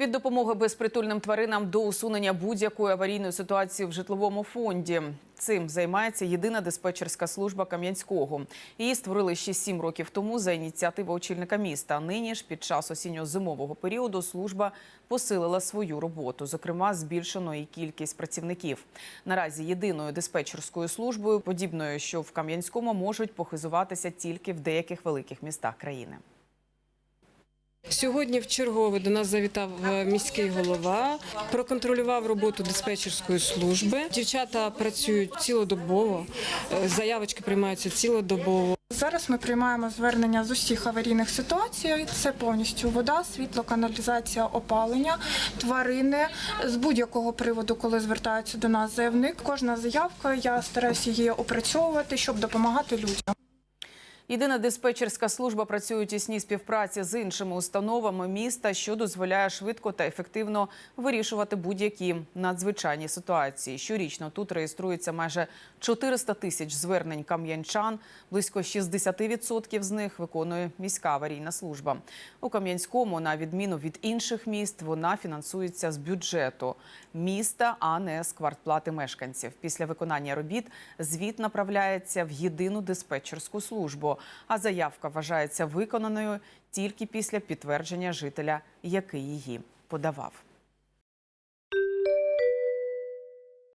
Від допомоги безпритульним тваринам до усунення будь-якої аварійної ситуації в житловому фонді. Цим займається єдина диспетчерська служба Кам'янського. Її створили ще сім років тому за ініціативи очільника міста. Нині ж під час осінньо-зимового періоду служба посилила свою роботу, зокрема, збільшено і кількість працівників. Наразі єдиною диспетчерською службою, подібною, що в Кам'янському, можуть похизуватися тільки в деяких великих містах країни. Сьогодні в чергове до нас завітав е, міський голова, проконтролював роботу диспетчерської служби. Дівчата працюють цілодобово, е, заявочки приймаються цілодобово. Зараз ми приймаємо звернення з усіх аварійних ситуацій. Це повністю вода, світло, каналізація, опалення, тварини з будь-якого приводу, коли звертається до нас заявник. Кожна заявка я стараюся її опрацьовувати, щоб допомагати людям. Єдина диспетчерська служба працює у тісній співпраці з іншими установами міста, що дозволяє швидко та ефективно вирішувати будь-які надзвичайні ситуації. Щорічно тут реєструється майже 400 тисяч звернень кам'янчан. Близько 60% з них виконує міська аварійна служба. У Кам'янському, на відміну від інших міст, вона фінансується з бюджету міста, а не з квартплати мешканців. Після виконання робіт звіт направляється в єдину диспетчерську службу а заявка вважається виконаною тільки після підтвердження жителя, який її подавав.